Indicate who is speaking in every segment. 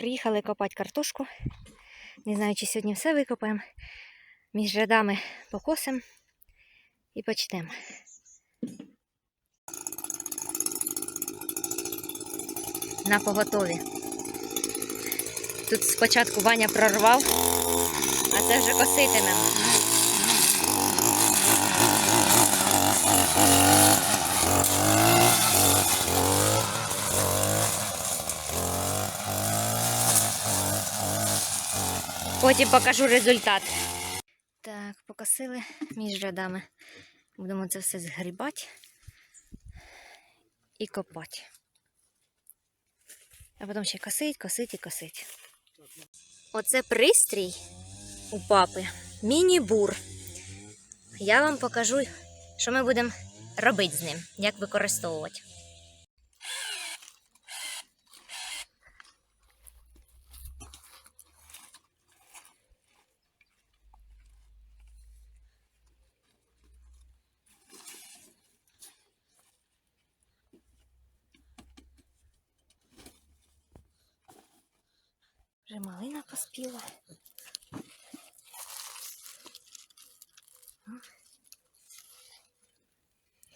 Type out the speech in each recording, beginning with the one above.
Speaker 1: Приїхали копати картошку. Не знаю, чи сьогодні все викопаємо. Між рядами покосимо і почнемо. На поготові. Тут спочатку Ваня прорвав, а це вже коситимемо. Потім покажу результат. Так, покосили між рядами. Будемо це все згрібати і копати. А потім ще косить, косить і косить. Оце пристрій у папи. Міні-бур. Я вам покажу, що ми будемо робити з ним, як використовувати. Малина поспіла.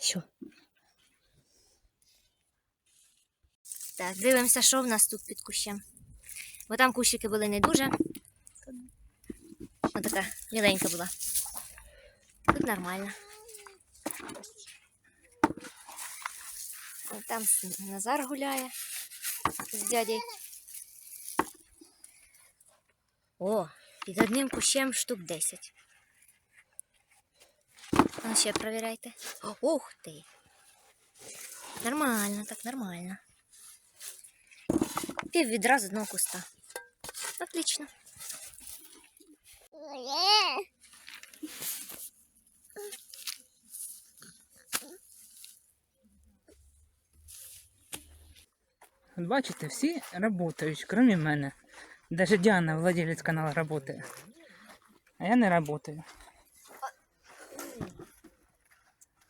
Speaker 1: Що? Так, дивимося, що в нас тут під кущем. Бо там кущики були не дуже. Ось така міленька була. Тут нормально. Там Назар гуляє з дядей. О, під одним кущем штук 10. Ну, ще провіряйте. Ух ти. Нормально, так нормально. Пів відра з одного куста. Отлично.
Speaker 2: От бачите, всі працюють, крім мене. Даже Діана, владелець каналу, працює. А я не працюю.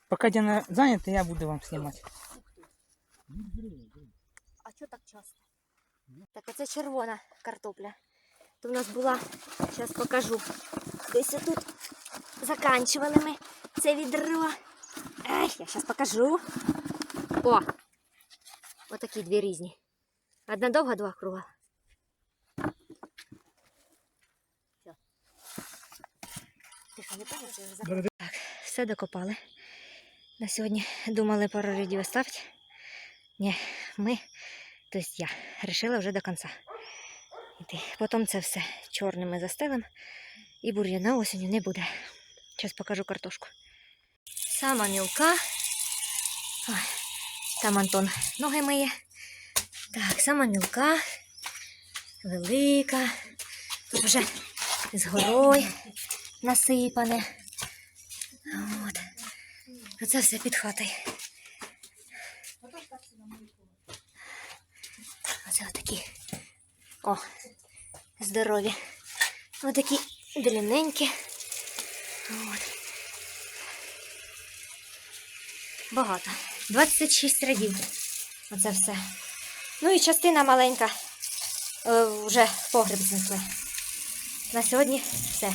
Speaker 2: Поки Діана зайнята, я буду вам знімати.
Speaker 1: А що так часто? Так, це червона картопля. То в нас була, зараз покажу. Десь тут заканчували ми це відро. Ай, я зараз покажу. О! Отакі дві різні. Одна довга, два круга. Так, все докопали. На сьогодні думали пару рядів оставити. Ні, ми, тобто я, вирішила вже до кінця. Потім це все чорними застелим і бур'яна осінню не буде. Зараз покажу картошку. Сама мілка. Там Антон ноги миє. Так, сама мілка, велика. Тут вже з горою насипане. От. Оце все під хатою. Оце отакі. О, здорові. Отакі дрібненькі. От. Багато. 26 рядів. Оце все. Ну і частина маленька е, вже в погреб знесли. На сьогодні все.